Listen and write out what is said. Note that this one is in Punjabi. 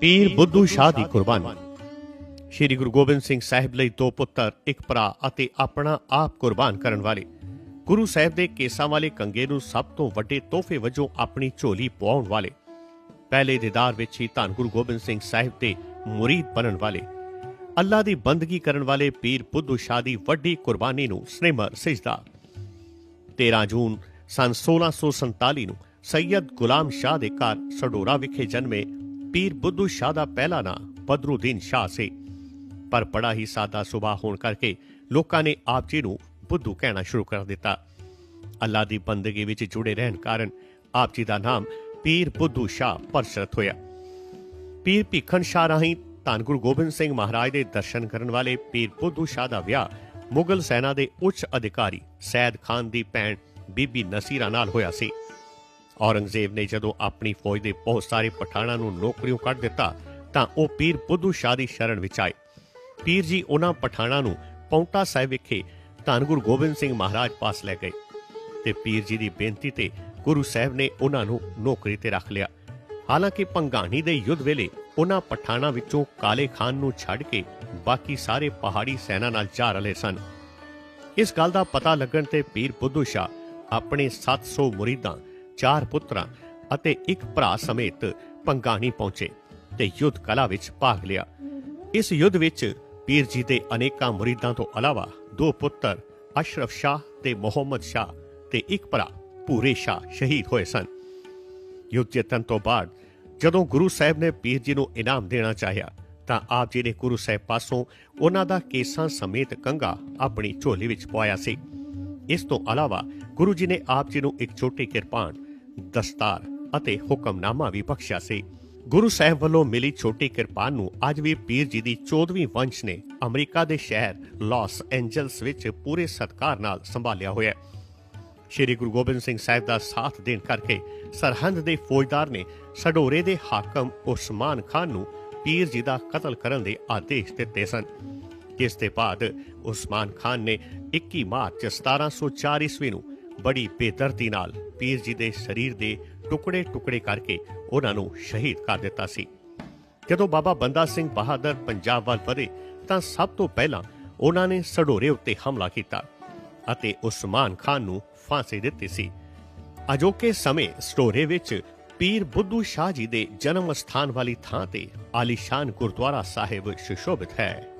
ਪੀਰ ਬੁੱਧੂ ਸ਼ਾਹ ਦੀ ਕੁਰਬਾਨੀ। ਸ਼੍ਰੀ ਗੁਰੂ ਗੋਬਿੰਦ ਸਿੰਘ ਸਾਹਿਬ ਲਈ ਦੋ ਪੁੱਤਰ, ਇੱਕ ਭਰਾ ਅਤੇ ਆਪਣਾ ਆਪ ਕੁਰਬਾਨ ਕਰਨ ਵਾਲੇ। ਗੁਰੂ ਸਾਹਿਬ ਦੇ ਕੇਸਾਂ ਵਾਲੇ ਕੰਗੇ ਨੂੰ ਸਭ ਤੋਂ ਵੱਡੇ ਤੋਹਫੇ ਵਜੋਂ ਆਪਣੀ ਝੋਲੀ ਪਵਾਉਣ ਵਾਲੇ। ਪਹਿਲੇ ਦੀਦਾਰ ਵਿੱਚ ਹੀ ਧੰਨ ਗੁਰੂ ਗੋਬਿੰਦ ਸਿੰਘ ਸਾਹਿਬ ਦੇ ਮੁਰੀਦ ਬਣਨ ਵਾਲੇ। ਅੱਲਾ ਦੀ ਬੰਦਗੀ ਕਰਨ ਵਾਲੇ ਪੀਰ ਬੁੱਧੂ ਸ਼ਾਹ ਦੀ ਵੱਡੀ ਕੁਰਬਾਨੀ ਨੂੰ ਸਨੇਮਰ ਸਜਦਾ। 13 ਜੂਨ ਸਨ 1647 ਨੂੰ ਸੈਯਦ ਗੁਲਾਮ ਸ਼ਾਹ ਦੇ ਘਰ ਸਡੋਰਾ ਵਿਖੇ ਜਨਮੇ ਪੀਰ ਬੁੱਧੂ ਸ਼ਾਹ ਦਾ ਪਹਿਲਾ ਨਾਂ ਬਦਰੁਦੀਨ ਸ਼ਾਹ ਸੀ। ਪਰ ਬੜਾ ਹੀ ਸਾਦਾ ਸੁਭਾਅ ਹੋਣ ਕਰਕੇ ਲੋਕਾਂ ਨੇ ਆਪ ਜੀ ਨੂੰ ਬੁੱਧੂ ਕਹਿਣਾ ਸ਼ੁਰੂ ਕਰ ਦਿੱਤਾ। ਅੱਲਾ ਦੀ ਬੰਦਗੀ ਵਿੱਚ ਜੁੜੇ ਰਹਿਣ ਕਾਰਨ ਆਪ ਜੀ ਦਾ ਨਾਮ ਪੀਰ ਬੁੱਧੂ ਸ਼ਾਹ ਪ੍ਰਚਲਿਤ ਹੋਇਆ। ਪੀਰ ਭੀਖਨ ਸ਼ਾਹ ਰਾਹੀਂ ਧੰਨ ਗੁਰੂ ਗੋਬਿੰਦ ਸਿੰਘ ਮਹਾਰਾਜ ਦੇ ਦਰਸ਼ਨ ਕਰਨ ਵਾਲੇ ਪੀਰ ਬੁੱਧੂ ਸ਼ਾਹ ਦਾ ਵਿਆਹ ਮੁਗਲ ਸੈਨਾ ਦੇ ਉੱਚ ਅਧਿਕਾਰੀ ਸੈਦ ਖਾਨ ਦੀ ਭੈਣ ਬੀਬੀ ਨਸੀਰਾ ਨਾਲ ਹੋਇਆ ਸੀ। ਔਰੰਗਜ਼ੇਬ ਨੇ ਜਦੋਂ ਆਪਣੀ ਫੌਜ ਦੇ ਬਹੁਤ ਸਾਰੇ ਪਠਾਣਾਂ ਨੂੰ ਨੌਕਰੀਓਂ ਕੱਢ ਦਿੱਤਾ, ਤਾਂ ਉਹ ਪੀਰ ਬੁੱਧੂ ਸ਼ਾਹ ਦੀ ਸ਼ਰਨ ਵਿੱਚ ਆਏ। ਪੀਰ ਜੀ ਉਹਨਾਂ ਪਠਾਣਾਂ ਨੂੰ ਪੌਂਟਾ ਸਾਹਿਬ ਵਿਖੇ ਧੰਨ ਗੁਰੂ ਗੋਬਿੰਦ ਸਿੰਘ ਮਹਾਰਾਜ ਪਾਸ ਲੈ ਗਏ ਤੇ ਪੀਰ ਜੀ ਦੀ ਬੇਨਤੀ ਤੇ ਗੁਰੂ ਸਾਹਿਬ ਨੇ ਉਹਨਾਂ ਨੂੰ ਨੌਕਰੀ ਤੇ ਰੱਖ ਲਿਆ। ਹਾਲਾਂਕਿ ਪੰਗਾਣੀ ਦੇ ਯੁੱਧ ਵੇਲੇ ਉਹਨਾਂ ਪਠਾਣਾਂ ਵਿੱਚੋਂ ਕਾਲੇ ਖਾਨ ਨੂੰ ਛੱਡ ਕੇ ਬਾਕੀ ਸਾਰੇ ਪਹਾੜੀ ਸੈਨਾ ਨਾਲ ਜਾ ਰਲੇ ਸਨ। ਇਸ ਗੱਲ ਦਾ ਪਤਾ ਲੱਗਣ ਤੇ ਪੀਰ ਬੁੱਧੂ ਸ਼ਾਹ ਆਪਣੇ 700 ਮੁਰੀਦਾਂ ਚਾਰ ਪੁੱਤਰਾਂ ਅਤੇ ਇੱਕ ਭਰਾ ਸਮੇਤ ਪੰਗਾਣੀ ਪਹੁੰਚੇ ਤੇ ਯੁੱਧ ਕਲਾ ਵਿੱਚ ਭਾਗ ਲਿਆ। ਇਸ ਯੁੱਧ ਵਿੱਚ ਪੀਰ ਜੀ ਦੇ ਅਨੇਕਾਂ ਮੁਰੀਦਾਂ ਤੋਂ ਇਲਾਵਾ ਦੋ ਪੁੱਤਰ, ਅਸ਼ਰਫ ਸ਼ਾਹ ਤੇ ਮੁਹੰਮਦ ਸ਼ਾਹ ਤੇ ਇੱਕ ਭਰਾ ਪੂਰੇ ਸ਼ਾਹ ਸ਼ਹੀਦ ਹੋਏ ਸਨ। ਯੁੱਧ ਜਿੱਤਣ ਤੋਂ ਬਾਅਦ ਜਦੋਂ ਗੁਰੂ ਸਾਹਿਬ ਨੇ ਪੀਰ ਜੀ ਨੂੰ ਇਨਾਮ ਦੇਣਾ ਚਾਹਿਆ, ਤਾਂ ਆਪ ਜੀ ਨੇ ਗੁਰੂ ਸਾਹਿਬ ਪਾਸੋਂ ਉਹਨਾਂ ਦਾ ਕੇਸਾਂ ਸਮੇਤ ਕੰਗਾ ਆਪਣੀ ਝੋਲੀ ਵਿੱਚ ਪਵਾਇਆ ਸੀ। ਇਸ ਤੋਂ ਇਲਾਵਾ ਗੁਰੂ ਜੀ ਨੇ ਆਪ ਜੀ ਨੂੰ ਇੱਕ ਛੋਟੀ ਕਿਰਪਾਨ ਦਸਤਾਰ ਅਤੇ ਹੁਕਮਨਾਮਾ ਵੀ ਬਖਸ਼ਿਆ ਸੀ। ਗੁਰੂ ਸਾਹਿਬ ਵੱਲੋਂ ਮਿਲੀ ਛੋਟੀ ਕਿਰਪਾਨ ਨੂੰ ਅੱਜ ਵੀ ਪੀਰ ਜੀ ਦੀ 14ਵੀਂ ਵੰਸ਼ ਨੇ ਅਮਰੀਕਾ ਦੇ ਸ਼ਹਿਰ ਲਾਸ ਐਂਜਲਸ ਵਿੱਚ ਪੂਰੇ ਸਤਕਾਰ ਨਾਲ ਸੰਭਾਲਿਆ ਹੋਇਆ ਹੈ। ਸ਼੍ਰੀ ਗੁਰੂ ਗੋਬਿੰਦ ਸਿੰਘ ਸਾਹਿਬ ਦਾ ਸਾਥ ਦੇਣ ਕਰਕੇ ਸਰਹੰਦ ਦੇ ਫੌਜਦਾਰ ਨੇ ਸਡੋਰੇ ਦੇ ਹਾਕਮ ਉਸਮਾਨ ਖਾਨ ਨੂੰ ਪੀਰ ਜੀ ਦਾ ਕਤਲ ਕਰਨ ਦੇ ਆਦੇਸ਼ ਦਿੱਤੇ ਸਨ। ਇਸ ਦੇ ਬਾਅਦ ਉਸਮਾਨ ਖਾਨ ਨੇ 21 ਮਾਰਚ 1704 ਈਸਵੀ ਨੂੰ ਬੜੀ ਬੇਦਰਦੀ ਨਾਲ ਪੀਰ ਜੀ ਦੇ ਸਰੀਰ ਦੇ ਟੁਕੜੇ ਟੁਕੜੇ ਕਰਕੇ ਉਹਨਾਂ ਨੂੰ ਸ਼ਹੀਦ ਕਰ ਦਿੱਤਾ ਸੀ। ਜਦੋਂ ਬਾਬਾ ਬੰਦਾ ਸਿੰਘ ਬਹਾਦਰ ਪੰਜਾਬ ਵੱਲ ਵਧੇ ਤਾਂ ਸਭ ਤੋਂ ਪਹਿਲਾਂ ਉਹਨਾਂ ਨੇ ਸਡੋਰੇ ਉੱਤੇ ਹਮਲਾ ਕੀਤਾ ਅਤੇ ਉਸਮਾਨ ਖਾਨ ਨੂੰ ਫਾਂਸੀ ਦਿੱਤੀ ਸੀ। ਅਜੋਕੇ ਸਮੇਂ ਸਟੋਰੇ ਵਿੱਚ ਪੀਰ ਬੁੱਧੂ ਸ਼ਾਹ ਜੀ ਦੇ ਜਨਮ ਸਥਾਨ ਵਾਲੀ ਥਾਂ ਤੇ ਆਲੀਸ਼ਾਨ ਗੁਰਦੁਆਰਾ ਸਾਹਿਬ ਸੁਸ਼ੋਭਿਤ ਹੈ।